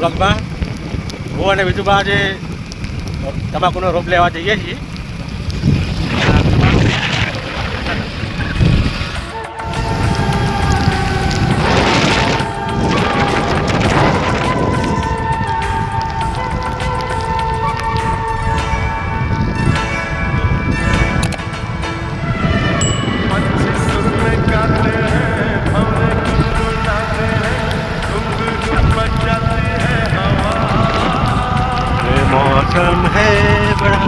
બ્લોગમાં હું અને બીજું આજે તમાકુનો રોપ લેવા જઈએ છીએ. मौसम है बड़ा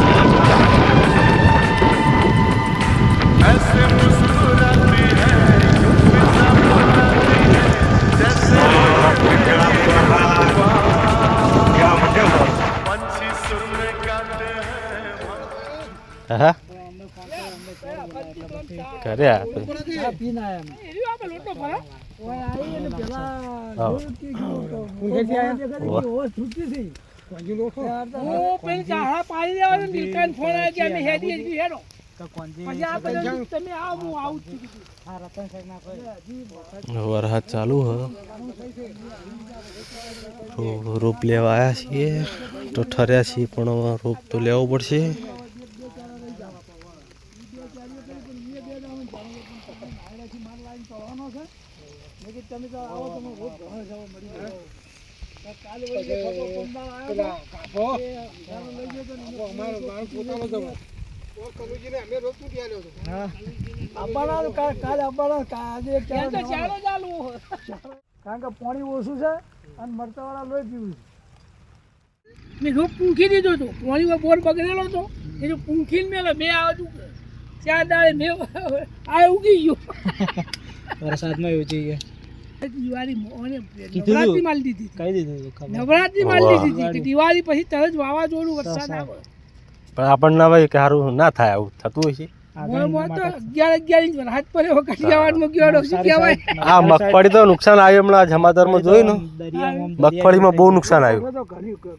ऐसे मुस्कुराती है यूं फिजा बुलाती है जैसे पंछी सुर में गाते हैं હા કરે આ તો. પેલી પાડી દેવાનો નીલકંઠ ફોન કે અમે હેડો. તમે આવો, આવું જ. વરસાદ ચાલુ હ રોપ લેવા આવ્યા છીએ તો ઠર્યા છીએ પણ રોપ તો લેવો પડશે આવવાના કા- કાલે આવવાના કા- આજે ક્યારે જવાનું? કારણ કે પાણી ઓછું છે અને મરચાવાળા લોહી પીવું છે મેં રોપ પૂંખી દીધો હતો પાણીમાં બોર બગડેલો હતો એ જો પૂંખીને મેલો મેં આવતું ચાર દાડે મેં આ ઉગી ગયો. વરસાદમાં એવું જોઈએ દિવાળી મોને નવરાત્રી માલ દીધી કઈ દીધું નવરાત્રી માલ દીધી કે દિવાળી પછી તરત વાવાઝોડું વરસાદ આવે. પણ આપણને હવે કે સારું ના થાય આવું થતું હોય છે. મગફળી તો નુકસાન આવ્યું હમણાં જમાદારમાં જોયું ને. મગફળીમાં બહુ નુકસાન આવ્યું.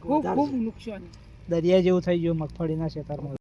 ખૂબ ખૂબ નુકસાન. દરિયા જેવું થઈ ગયું મગફળીના ખેતરમાં